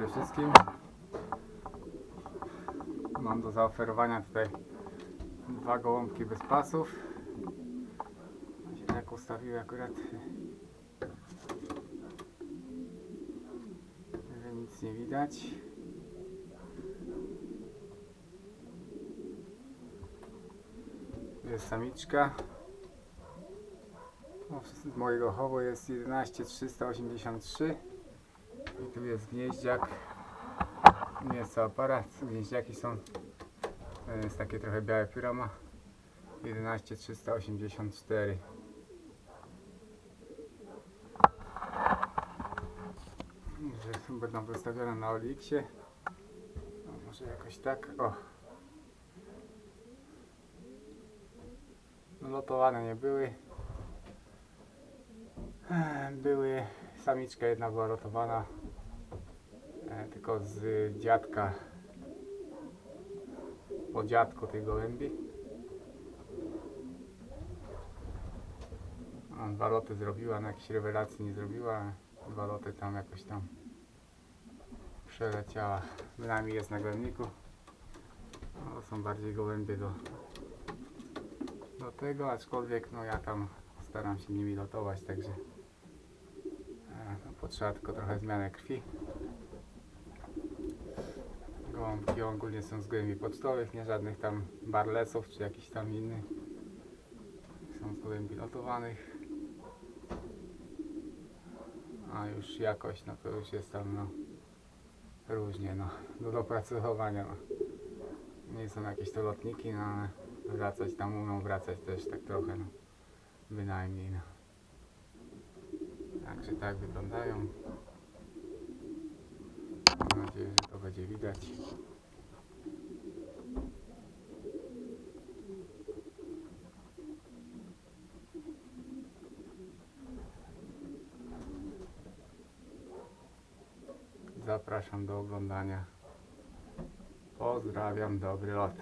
dobry wszystkim. Mam do zaoferowania tutaj dwa gołąbki bez pasów. Się tak ustawiły akurat, że nic nie widać. Jest samiczka. No, Z mojego chowu jest 11383 i tu jest gnieździak. Nie jest to aparat. Gnieździaki są. To jest takie trochę białe pióra 11384. Że będą wystawione na Oliksie. No, może jakoś tak. O. No, lotowane nie były. E, Były, samiczka jedna była lotowana, e, tylko z dziadka, po dziadku tej gołębi. A, Dwa loty zrobiła, na jakiejś rewelacji nie zrobiła, dwa loty tam jakoś tam przeleciała. Bynajmniej jest na gołębniku. No, są bardziej gołębie do, do tego, aczkolwiek no ja tam staram się nimi lotować, także e, no, potrzeba tylko trochę zmiany krwi. Gołąbki ogólnie są z gołębi pocztowych, nie żadnych tam barlesów czy jakichś tam innych. Są z gołębi lotowanych. A już jakość, no to już jest tam no różnie, no do dopracowania. No. Nie są jakieś to lotniki, no ale wracać tam umieją wracać też tak trochę, no. Bynajmniej, no. Także tak wyglądają. Mam nadzieję, że widać. Zapraszam do oglądania. Pozdrawiam, dobry lot.